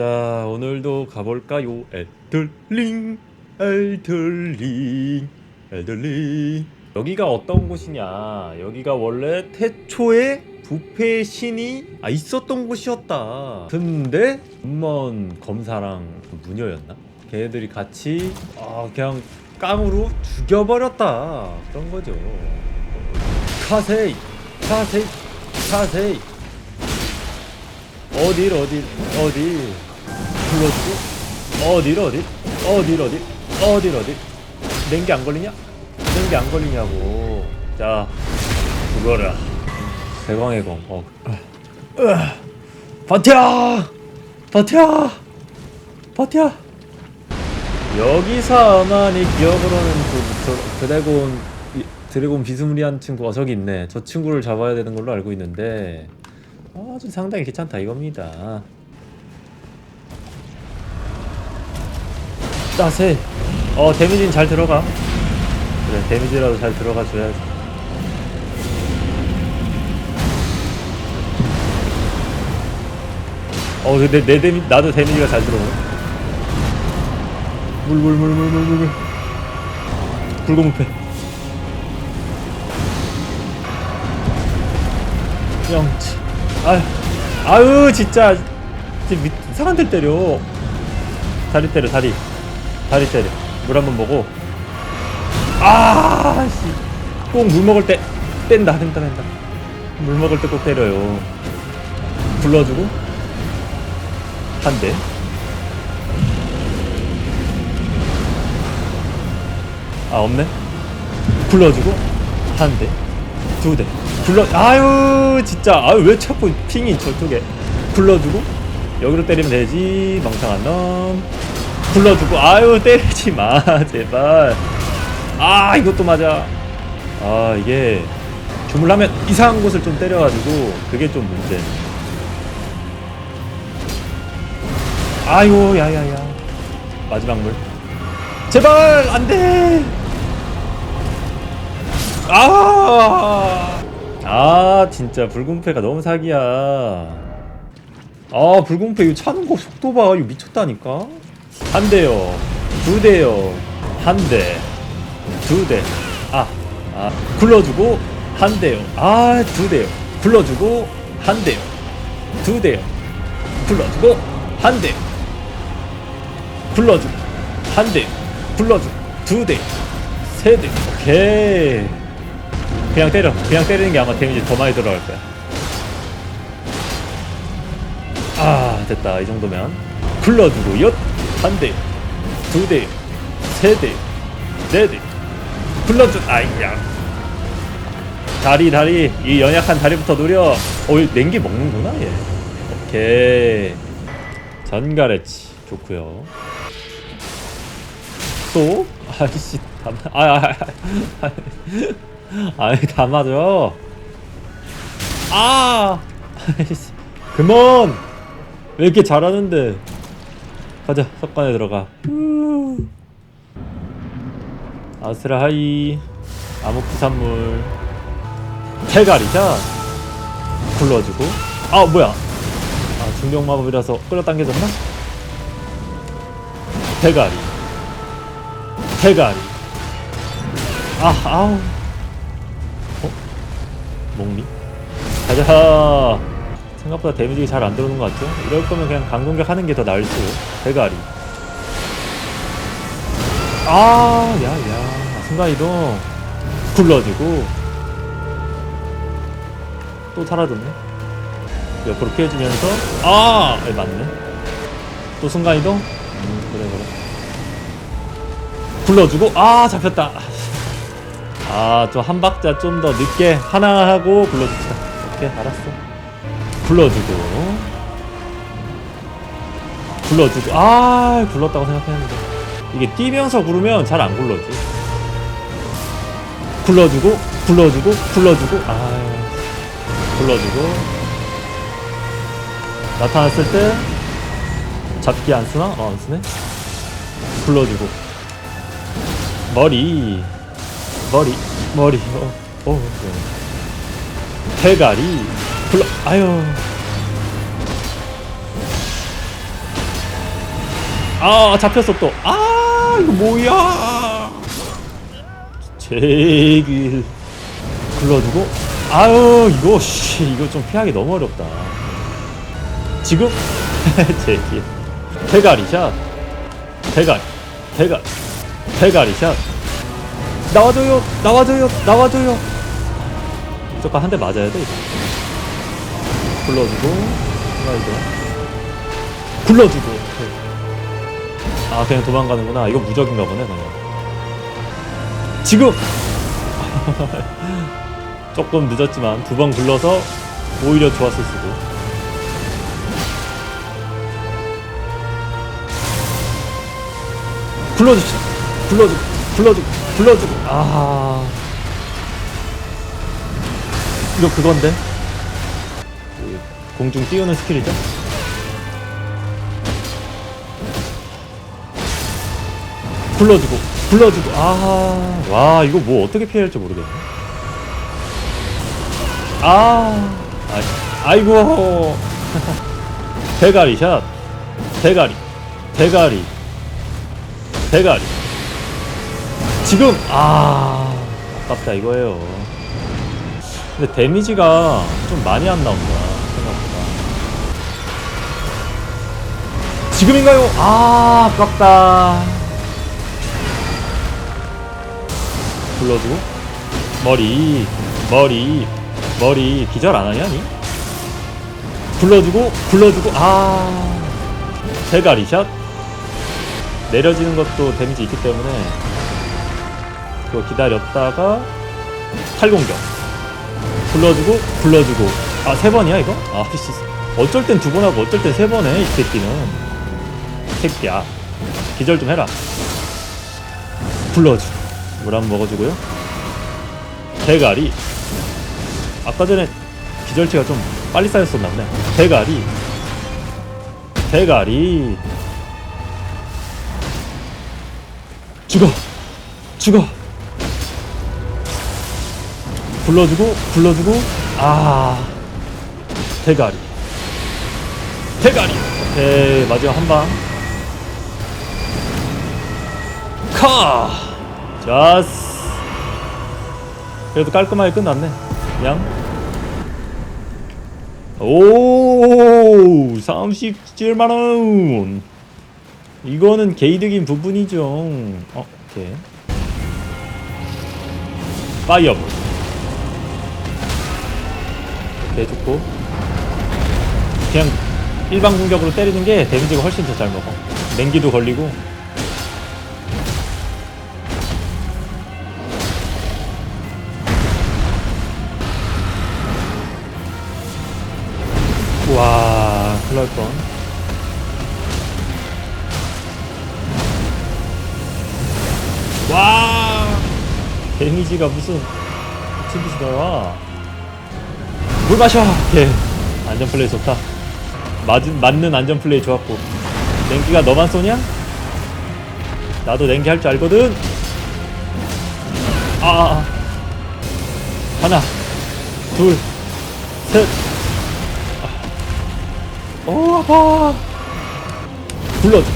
자 오늘도 가볼까요? 엘들링 엘들링 엘들링. 여기가 어떤 곳이냐? 여기가 원래 태초에 부패의 신이 아 있었던 곳이었다. 근데 음먼 검사랑 무녀였나? 걔네들이 같이 아 그냥 깡으로 죽여버렸다. 그런 거죠. 카세이 카세이 카세이. 어딜 어딜 어딜 불러주고. 어딜 어딜? 어딜 어딜? 어딜 어딜? 냉기 안 걸리냐? 냉기 안 걸리냐고. 자 죽어라. 대광의 검 어. 으아. 버텨! 버텨! 버텨! 여기서만이 기억으로는 그, 저, 드래곤 이- 드래곤 비스무리한 친구가 저기 있네. 저 친구를 잡아야 되는 걸로 알고 있는데. 아주 상당히 괜찮다 이겁니다. 따세. 어 데미지는 잘 들어가. 그래 데미지라도 잘 들어가 줘야지. 어 근데 내 데미 나도 데미지가 잘 들어오네. 물물물물물물. 불공패. 영치. 아유, 아유 진짜 진짜 데 때려 다리 때려 다리 다리 때려. 물한번 먹고. 아씨. 꼭 물 먹을 때 뺀다 뺀다 뺀다. 물 먹을 때 꼭 때려요. 불러주고. 한대. 아 없네? 불러주고. 한대. 두대. 불러 아유 진짜. 아유 왜 자꾸 핑이 저쪽에? 불러주고. 여기로 때리면 되지 멍청한 놈 불러주고 아유 때리지 마 제발. 아 이것도 맞아. 아 이게 주물라면 이상한 곳을 좀 때려가지고 그게 좀 문제. 아이고 야야야. 마지막 물. 제발 안돼! 아, 아 진짜 붉은패가 너무 사기야. 아 붉은패 이거 차는 거 속도 봐. 이거 미쳤다니까. 한 대요, 두 대요, 한 대, 두 대. 아, 아 굴러주고 한 대요. 아 두 대요. 굴러주고 한 대요. 두 대요. 굴러주고 한 대. 굴러주고 한 대. 굴러주고 두 대. 세 대. 오케이. 그냥 때려. 그냥 때리는 게 아마 데미지 더 많이 들어갈 거야. 아, 됐다. 이 정도면. 굴러주고, 엿! 한 대, 두 대, 세 대, 네 대. 굴러주, 아이야. 다리, 다리. 이 연약한 다리부터 노려. 어, 얘 냉기 먹는구나, 얘. 오케이. 전가래치. 좋구요 또? 아이씨, 다, 마- 아, 아, 아, 아. 아이 다 맞아. 아, 아이씨. 그만. 왜 이렇게 잘하는데? 가자 석관에 들어가. 아스라 하이 암흑 부산물. 대가리자 굴러주고. 아 뭐야? 아 중력 마법이라서 끌어당겨졌나? 대가리 대가리 아 아우. 어? 목리? 가자 생각보다 데미지 잘 안 들어오는 것 같죠? 이럴 거면 그냥 강공격 하는 게 더 나을 수 대가리. 아 야 야. 순간이동. 굴러지고. 또 사라졌네. 옆으로 피해주면서. 아! 예, 맞네. 또 순간이동? 음 그래 그래. 굴러주고. 아 잡혔다. 아, 좀한 박자 좀 더 늦게 하나 하고 불러줍시다. 오케이, 알았어. 불러주고. 불러주고. 아, 굴렀다고 생각했는데. 이게 뛰면서 구르면 잘 안 굴러지. 굴러주고, 굴러주고, 굴러주고. 아, 굴러주고. 나타났을 때 잡기 안 쓰나? 어, 안 쓰네. 굴러주고. 머리. 머리 머리 어, 어 네. 대가리 불러. 아유. 아 잡혔어 또아 이거 뭐야? 제길 불러주고. 아유 이거 씨 이거 좀 피하기 너무 어렵다. 지금? 제길. 대가리 샷. 대가리. 대가리. 대가리 샷. 나와줘요. 나와줘요. 나와줘요. 무조건 한대 맞아야 돼 이거 굴러주고 이거. 굴러주고. 아 그냥 도망가는구나. 이거 무적인가 보네 그냥. 지금! 조금 늦었지만 두 번 굴러서 오히려 좋았을 수도. 굴러주시오 굴러주고 굴러주고 굴러주고. 아. 이거 그건데? 그 공중 띄우는 스킬이죠? 굴러주고 굴러주고 아와 이거 뭐 어떻게 피해야 할지 모르겠네. 아 아이, 아이고. 대가리 샷. 대가리 대가리 대가리. 지금 아 아깝다 이거예요. 근데 데미지가 좀 많이 안 나온다 지금인가요? 아 아깝다. 불러주고. 머리 머리 머리. 기절 안 하냐 니? 불러주고 불러주고. 아. 대가리 샷. 내려지는 것도 데미지 있기 때문에 그거 기다렸다가 탈공격. 불러주고 불러주고. 아 세 번이야 이거? 아 씨. 어쩔 땐 두 번 하고 어쩔 땐 세 번 해 이 새끼는. 이 새끼야. 기절 좀 해라. 불러주 물 한번 먹어주고요. 대가리. 아까 전에 기절치가 좀 빨리 쌓였었나 보네. 대가리. 대가리. 죽어. 죽어. 불러주고 불러주고. 아. 대가리. 대가리. 오케이. 마지막 한방 카. 자스. 그래도 깔끔하게 끝났네. 그냥 오 37만원. 이거는 개이득인 부분이죠. 어 오케이. 파이어볼 오케이 좋고. 그냥 일반 공격으로 때리는 게 데미지가 훨씬 더 잘 먹어. 냉기도 걸리고 큰일 날 뻔. 와! 데미지가 무슨 미친 듯이 나와 물 마셔! 예. 안전 플레이 좋다. 맞은, 맞는 안전 플레이 좋았고. 냉기가 너만 쏘냐? 나도 냉기 할 줄 알거든. 아, 아, 아. 하나 둘 셋 어 아파. 불러줘.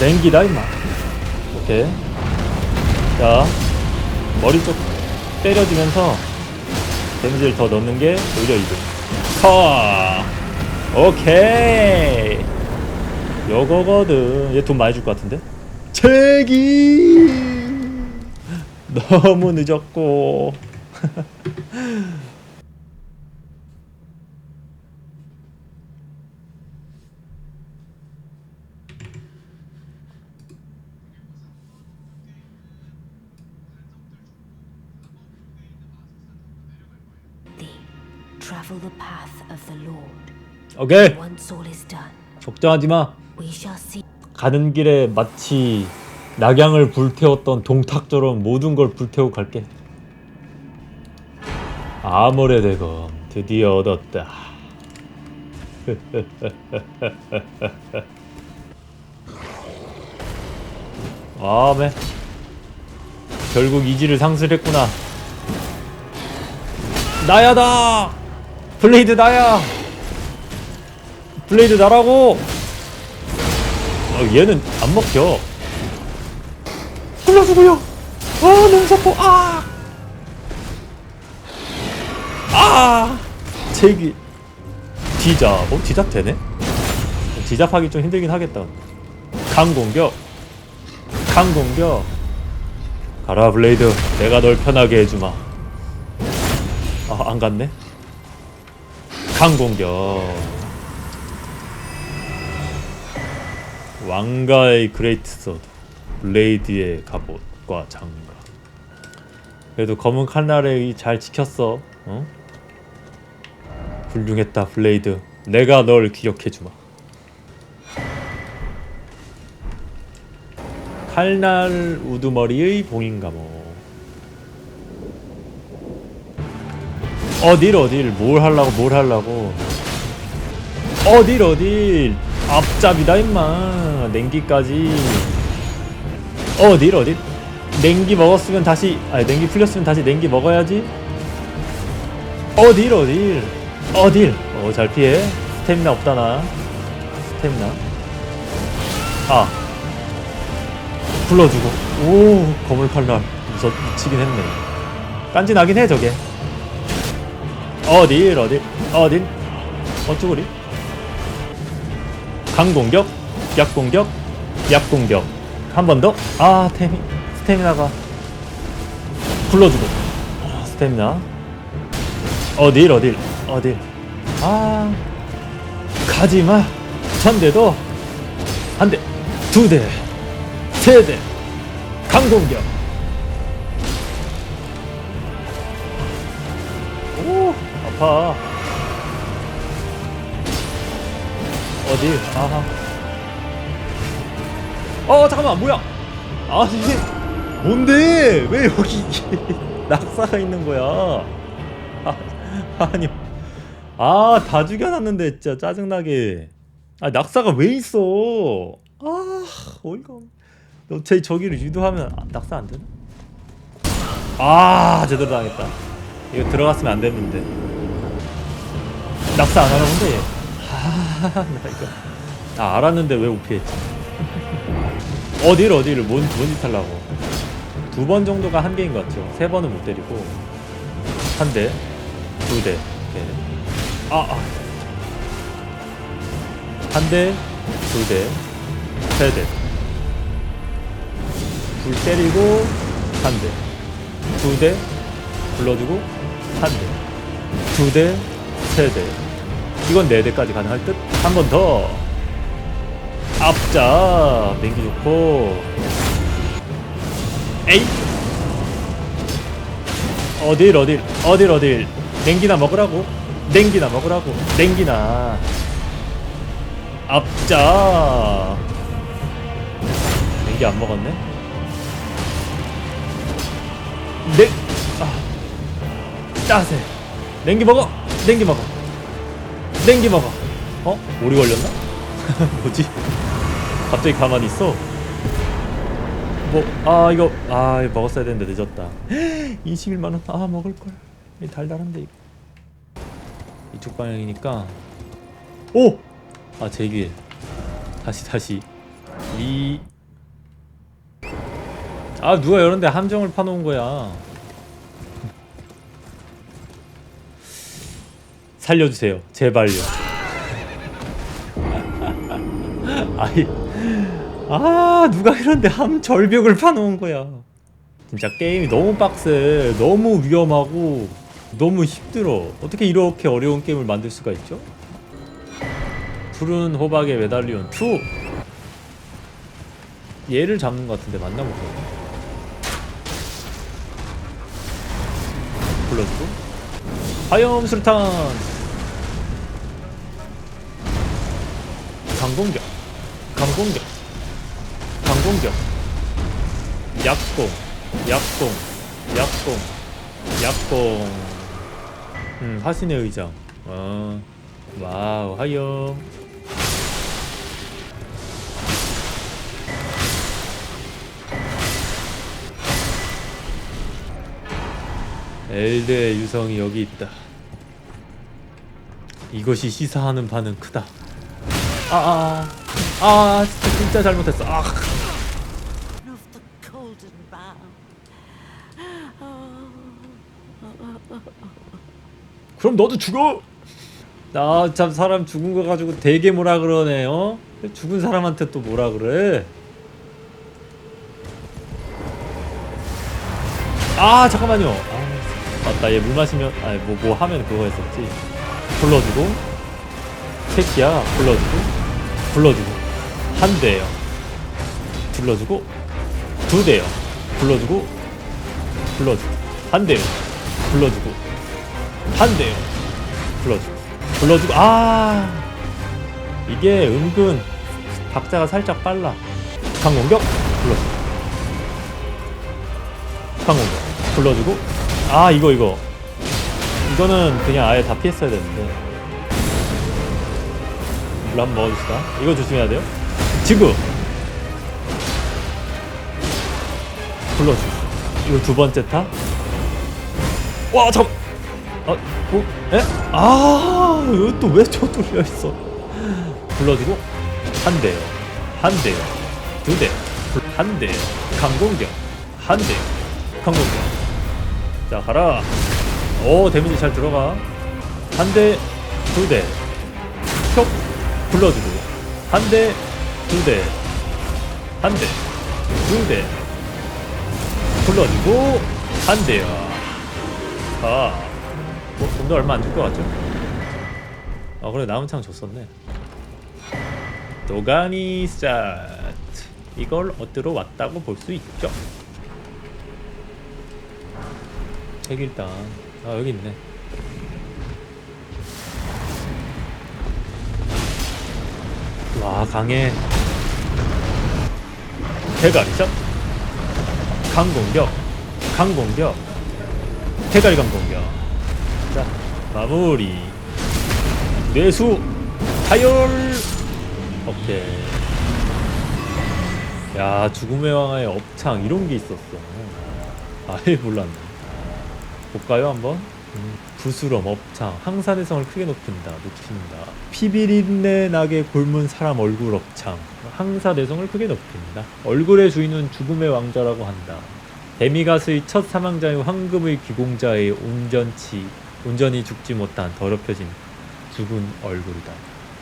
냉기다 임마. 오케이. 자 머리 쪽 때려주면서 데미지를 더 넣는 게 오히려 이득. 커 오케이. 요거거든. 얘 돈 많이 줄 것 같은데? 제기! 너무 늦었고 Travel the path of the Lord. 오케이 Once all is done, 걱정하지 마 we shall see. 가는 길에 마치 낙양을 불태웠던 동탁처럼 모든 걸 불태우고 갈게. 아모레 대검 드디어 얻었다. 아메 결국 이지를 상실했구나. 나야다. 블레이드 나야. 블레이드 나라고. 어, 얘는 안 먹혀. 굴러주고요. 아, 너무 자꾸 아. 아. 제기. 디잡. 어, 디잡 되네? 디잡하기 좀 힘들긴 하겠다. 강공격. 강공격. 가라 블레이드. 내가 널 편하게 해주마. 아, 안 갔네. 강공격. 왕가의 그레이트 서드. 블레이드의 갑옷과 장갑. 그래도 검은 칼날에 잘 지켰어 어? 훌륭했다 블레이드. 내가 널 기억해주마. 칼날 우두머리의 봉인감호 어딜 어딜 뭘 하려고 뭘 하려고. 어딜 어딜 앞잡이다 임마. 냉기까지. 어딜 어딜 냉기 먹었으면 다시 아니 냉기 풀렸으면 다시 냉기 먹어야지. 어딜 어딜 어딜. 어 잘 피해. 스태미나 없다 나. 스태미나. 아. 불러주고. 오 거물 칼날. 무섭 미치긴 했네. 깐지 나긴 해 저게 어딜 어딜 어딜 어쭈구리 강공격, 약공격, 약공격. 한 번 더. 아, 테미, 스태미나가 불러주고. 아, 스태미나. 어딜, 어딜, 어딜. 아, 가지마. 천 대도 한 대, 두 대, 세 대. 강공격. 아파. 어디? 아하. 어 잠깐만 뭐야? 아 이게 뭔데? 왜 여기 낙사가 있는 거야? 아, 아니. 아다 죽여놨는데 진짜 짜증나게. 아 낙사가 왜 있어? 아 어이가. 너제 저기를 유도하면 아, 낙사 안 되나? 아 제대로 당했다. 이거 들어갔으면 안 됐는데. 낙사 안 하나 본데 얘. 아, 나 이거. 아, 알았는데 왜 오피했지? 어디를 어디를 뭔, 뭔짓 하려고. 두 번 정도가 한계인 것 같죠. 세 번은 못 때리고. 한 대, 두 대. 네. 아, 아. 한 대, 두 대, 세 대. 불 때리고, 한 대. 두 대, 불러주고, 한 대. 두 대, 세 대. 이건 4대까지 가능할 듯? 한 번 더! 앞자! 냉기 좋고. 에이! 어딜, 어딜, 어딜, 어딜. 냉기나 먹으라고. 냉기나 먹으라고. 냉기나. 앞자! 냉기 안 먹었네? 냉, 아. 짜세. 냉기 먹어! 냉기 먹어! 땡기 먹어. 어? 오리 걸렸나? 뭐지? 갑자기 가만히 있어. 뭐, 아, 이거, 아, 이거 먹었어야 되는데 늦었다. 21만원. 아, 먹을걸. 이 달달한데, 이거. 이쪽 방향이니까. 오! 아, 제길. 다시, 다시. 이. 아, 누가 이런데 함정을 파놓은 거야. 살려주세요. 제발요. 아이, 아 누가 이런데 함 절벽을 파놓은 거야. 진짜 게임이 너무 빡세, 너무 위험하고 너무 힘들어. 어떻게 이렇게 어려운 게임을 만들 수가 있죠? 푸른 호박의 메달리온 2 얘를 잡는 것 같은데 맞나 보네. 불러주고 화염 술탄 강공격. 강공격. 강공격. 약공. 약공. 약공. 약공. 음 화신의 의장 어 와우 화염 엘드의 유성이 여기 있다. 이것이 시사하는 바는 크다. 아, 아, 아 진짜, 진짜 잘못했어. 아. 그럼 너도 죽어? 아참 사람 죽은 거 가지고 되게 뭐라 그러네 어? 죽은 사람한테 또 뭐라 그래? 아 잠깐만요. 아 맞다. 얘 물 마시면 아니 뭐뭐 하면 그거 했었지? 불러주고. 새끼야 불러주고 불러주고 한 대요. 불러주고 두 대요. 불러주고 불러주고 한 대요. 불러주고 한 대요. 불러주고 불러주고 아! 이게 은근 박자가 살짝 빨라. 강공격 불러주고. 강공격 불러주고. 아 이거 이거. 이거는 그냥 아예 다 피했어야 되는데 물 한번 먹어줍시다 이거 조심해야 돼요 지금 불러주고 이거 두 번째 타 와, 잠. 아, 뭐? 에? 아, 이거 또왜 저 뚫려 있어? 불러주고 한 대요, 한 대요, 두 대, 한 대, 강공격, 한 대, 강공격. 자, 가라. 오, 데미지 잘 들어가. 한 대, 두 대, 표 불러주고 한 대, 두 대, 한 대, 두 대, 불러주고 한 대요. 아, 뭐, 돈도 얼마 안 줄 것 같죠? 아, 그래, 남은 창 줬었네. 도가니 스타트. 이걸 얻으러 왔다고 볼 수 있죠. 여기 일단. 아, 여기 있네. 와, 강해. 대가리샷. 강공격. 강공격. 대가리 강공격. 자, 마무리. 뇌수. 타열. 오케이. 야, 죽음의 왕의 업창 이런 게 있었어. 아예 몰랐네. 볼까요 한번? 음, 부스럼 업창 항산해성을 크게 높인다 높인다. 피비린내 나게 곪은 사람 얼굴 업창 항사내성을 크게 높인다. 얼굴의 주인은 죽음의 왕자라고 한다. 데미가스의 첫 사망자의 황금의 기공자의 온전치 온전히 죽지 못한 더럽혀진 죽은 얼굴이다.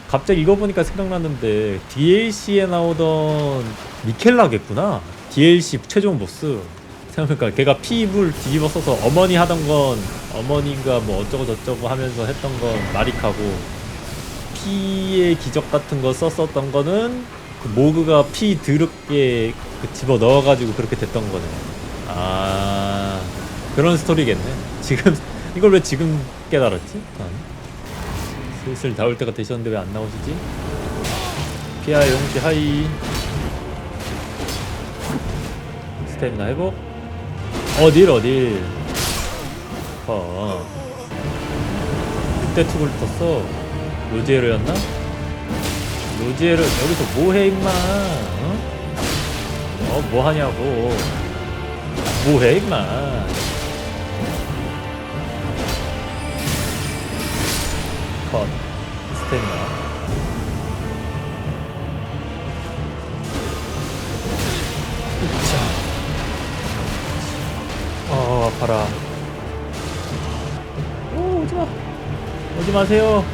갑자기 이거 보니까 생각났는데 DLC에 나오던 미켈라겠구나. DLC 최종 보스 생각해보니까 걔가 피입을 뒤집어 써서 어머니 하던 건 어머니가 뭐 어쩌고 저쩌고 하면서 했던 건 마릭하고 피의 기적 같은 거 썼었던 거는 그 모그가 피 드럽게 그 집어 넣어가지고 그렇게 됐던 거네. 아 그런 스토리겠네. 지금 이걸 왜 지금 깨달았지? 아, 슬슬 나올 때가 되셨는데 왜 안 나오시지? 피아 용시 하이 스태미나 회복 어딜 어딜? 어 그때 툭을 떴어. 로지에르였나? 로지에르 여기서 뭐해 임마? 어? 어 뭐하냐고. 뭐해 임마? 컷. 스태미나 자 어, 아파라. 오, 오지 마. 오지 마세요.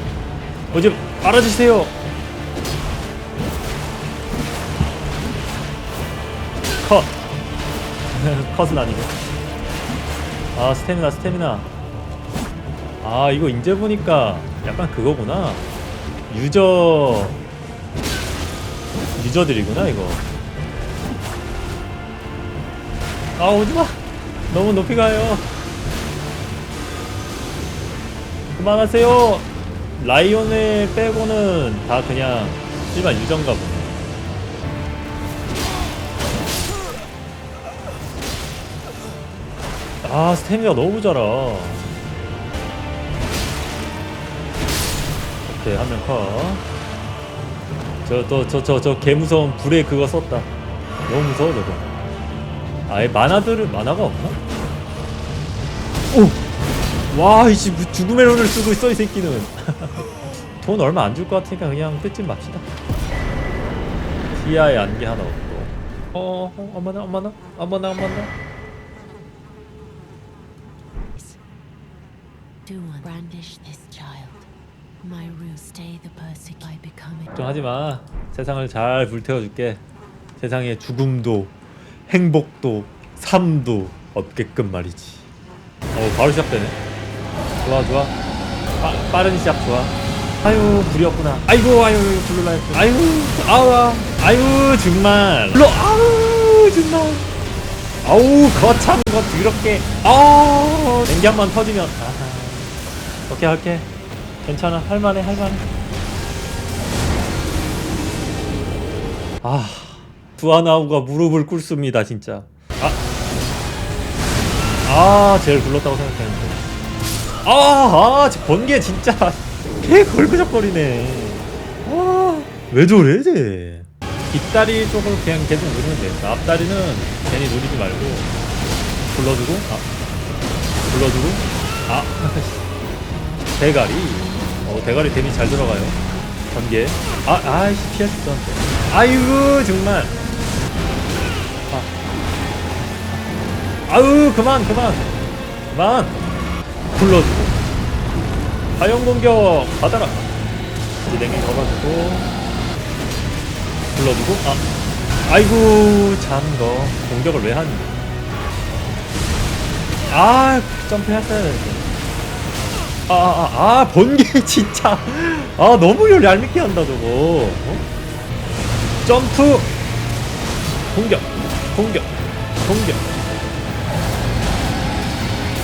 오지 말아주세요. 컷. 컷은 아니고. 아, 스태미나, 스태미나. 아, 이거 이제 보니까 약간 그거구나. 유저. 유저들이구나, 이거. 아 오지마 너무 높이 가요. 그만하세요. 라이온을 빼고는 다 그냥 일반 유전가 보네. 아 스태미가 너무 모자라 오케이 한 명 컷저 저저저 개 무서운 불에 그거 썼다. 너무 무서워 저거 아예 만화들은 만화가 없나? 오! 와 이씨 뭐 죽음의 론을 쓰고 있어 이 새끼는 돈 얼마 안 줄 것 같으니까 그냥 끝좀 맙시다 시야에 안개 하나 없고 어, 어 어머나 어머나 어머나 어머나 Do one brandish this child. My ruse stay the persecute by becoming. 걱정하지 마 세상을 잘 불태워 줄게 세상에 죽음도 행복도 삶도 없게끔 말이지. 어 바로 시작되네. 좋아 좋아. 빠, 빠른 시작 좋아. 아유 불이 없구나. 아이고 아유 불러라 했어. 아유 아우 아유 정말. 불러 아우 정말. 아우 거참 거 더럽게. 아우 냉기 한 번 터지면. 아하. 오케이 오케이 괜찮아. 할만해 할만해. 아 두아나우가 무릎을 꿇습니다 진짜. 아, 아 제일 굴렀다고 생각했는데. 아아 저 번개 진짜. 개 걸그적거리네. 아왜 저래 쟤? 뒷다리 쪽을 그냥 계속 누르면 돼. 앞다리는 괜히 누르지 말고 불러주고 아 불러주고 아 대가리. 어 대가리 데미 잘 들어가요. 번개. 아 아이씨 있었는데. 아이고 정말 아. 아유 그만 그만. 그만. 불러주고. 하영 공격 받아라. 이제 냉기 걸어주고. 불러주고 아. 아이고 잔거 공격을 왜 하니? 아 점프했어야 되는데 아아아 아, 아, 번개 진짜. 아 너무 얄밉게 한다 저거. 어? 점프. 공격. 공격. 공격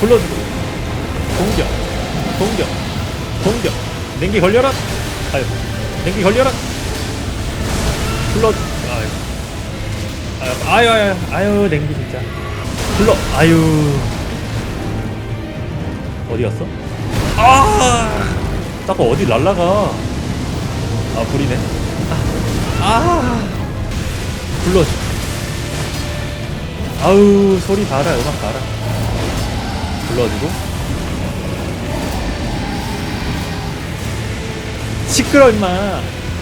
불러주고. 공격 공격 공격 냉기 걸려라. 아유 냉기 걸려라. 불러 아유 아유 아유 아유 냉기 진짜. 불러. 아유. 어디 갔어? 아! 자꾸 어디 날라가. 아 불이네. 아, 아! 불러줘. 아우 소리 봐라. 음악 봐라 불러주고. 시끄러 임마.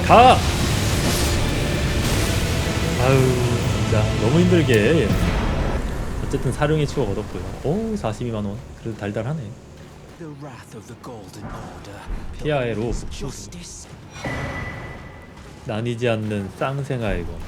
가! 아유 진짜. 너무 힘들게. 어쨌든 사령의 추억 얻었고요. 오 42만원. 그래도 달달하네. 피아에로. 나뉘지 않는 쌍생아의 검